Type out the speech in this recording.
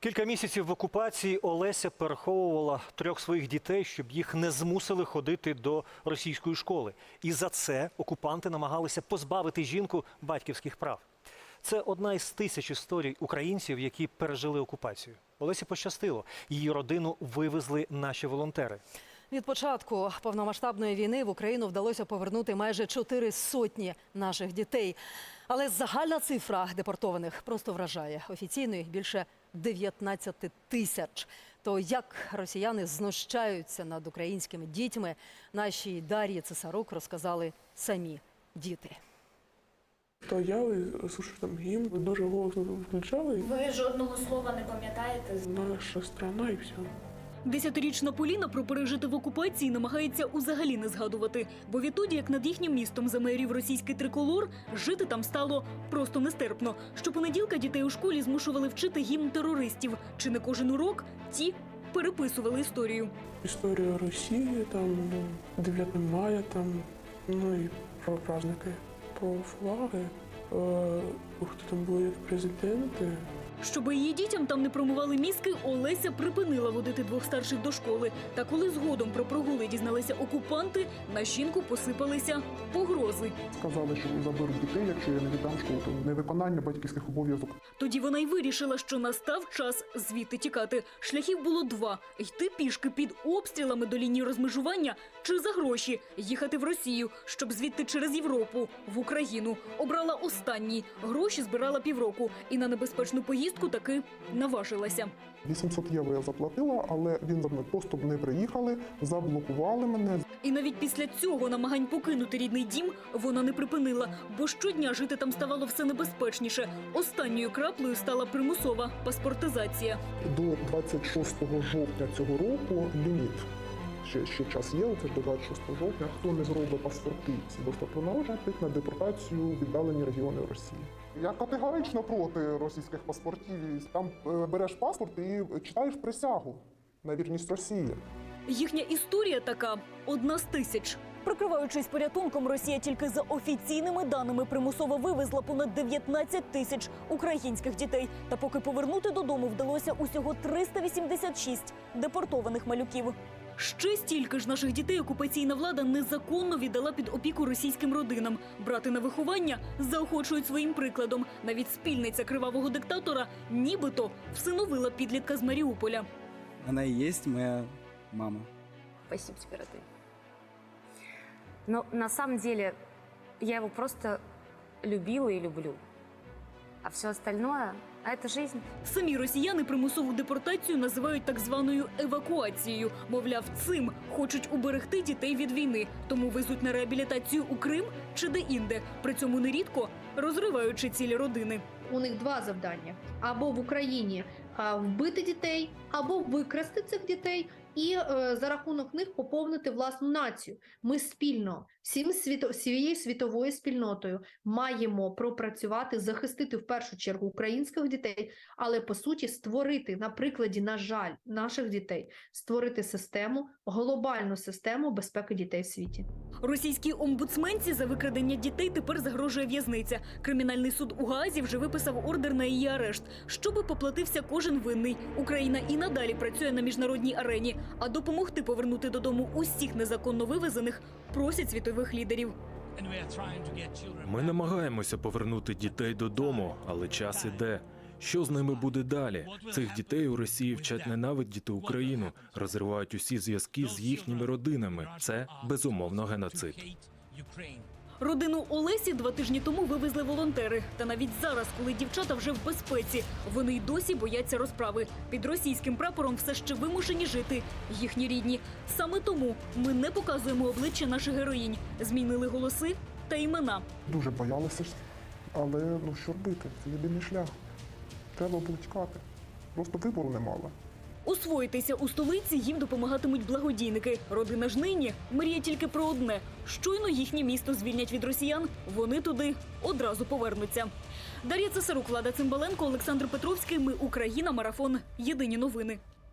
Кілька місяців в окупації Олеся переховувала трьох своїх дітей, щоб їх не змусили ходити до російської школи. І за це окупанти намагалися позбавити жінку батьківських прав. Це одна із тисяч історій українців, які пережили окупацію. Олесі пощастило. Її родину вивезли наші волонтери. Від початку повномасштабної війни в Україну вдалося повернути майже чотири сотні наших дітей. Але загальна цифра депортованих просто вражає. Офіційно їх більше 19 тисяч. То як росіяни знущаються над українськими дітьми, нашій Дар'ї Цесарук розказали самі діти. Стояли, слушали там гімн, дуже голосно включали. Ви жодного слова не пам'ятаєте? Наша страна і все. Десятирічна Поліна про пережити в окупації намагається узагалі не згадувати, бо відтоді, як над їхнім містом замерів російський триколор, жити там стало просто нестерпно. Щопонеділка дітей у школі змушували вчити гімн терористів. Чи не кожен урок ті переписували історію. Історія Росії, там ну, 9 мая, там, ну і про праздники, про флаги. Хто там були як президенти. Щоби її дітям там не промивали мізки, Олеся припинила водити двох старших до школи. Та коли згодом про прогули дізналися окупанти, на жінку посипалися погрози. Сказали, що заберуть дітей, якщо я не віддам школу. То невиконання батьківських обов'язок. Тоді вона й вирішила, що настав час звідти тікати. Шляхів було два: йти пішки під обстрілами до лінії розмежування чи за гроші їхати в Росію, щоб звідти через Європу в Україну. Обрала останній. Гроші збирала півроку і на небезпечну поїздку таки наважилася. 800 євро я заплатила, але він за мною просто не приїхали, заблокували мене. І навіть після цього намагань покинути рідний дім вона не припинила, бо щодня жити там ставало все небезпечніше. Останньою краплею стала примусова паспортизація. До 26 жовтня цього року ліміт. Ще, ще час є, це ж до 26 жовтня. Хто не зробить паспорти свідоцтва про народження, тих на депортацію віддалені регіони Росії. Я категорично проти російських паспортів. Там е, береш паспорт і читаєш присягу на вірність Росії. Їхня історія така одна з тисяч. Прикриваючись порятунком, Росія тільки за офіційними даними примусово вивезла понад 19 тисяч українських дітей. Та поки повернути додому вдалося усього 386 депортованих малюків. Ще стільки ж наших дітей окупаційна влада незаконно віддала під опіку російським родинам. Брати на виховання заохочують своїм прикладом. Навіть спільниця кривавого диктатора нібито всиновила підлітка з Маріуполя. Она и есть моя мама. Спасибо тебе, родные. Но на самом деле я его просто любила и люблю. А все остальное, а це жизнь. Самі росіяни примусову депортацію називають так званою евакуацією. Мовляв, цим хочуть уберегти дітей від війни, тому везуть на реабілітацію у Крим чи де-інде. При цьому нерідко розриваючи цілі родини. у них два завдання: або в Україні вбити дітей, або викрасти цих дітей і е, за рахунок них поповнити власну націю. Ми спільно всім світо, всією світовою спільнотою маємо пропрацювати, захистити в першу чергу українських дітей, але по суті створити на прикладі, на жаль, наших дітей, створити систему, глобальну систему безпеки дітей в світі. Російській омбудсменці за викрадення дітей тепер загрожує в'язниця. Кримінальний суд у Гаазі вже виписав ордер на її арешт, щоби поплатився кожен винний. Україна і надалі працює на міжнародній арені, а допомогти повернути додому усіх незаконно вивезених просять світових лідерів. Ми намагаємося повернути дітей додому, але час іде. Що з ними буде далі? Цих дітей у Росії вчать ненавидіти Україну, розривають усі зв'язки з їхніми родинами. Це безумовно геноцид. Родину Олесі два тижні тому вивезли волонтери. Та навіть зараз, коли дівчата вже в безпеці, вони й досі бояться розправи. Під російським прапором все ще вимушені жити їхні рідні. Саме тому ми не показуємо обличчя наших героїнь, змінили голоси та імена. Дуже боялися, але ну що робити? Це єдиний шлях. Треба було тікати. Просто вибору не мала. Освоїтися у столиці їм допомагатимуть благодійники. Родина ж нині мріє тільки про одне: щойно їхнє місто звільнять від росіян. Вони туди одразу повернуться. Дар'я Цесарук, Влада Цимбаленко, Олександр Петровський. Ми Україна. Марафон. Єдині новини.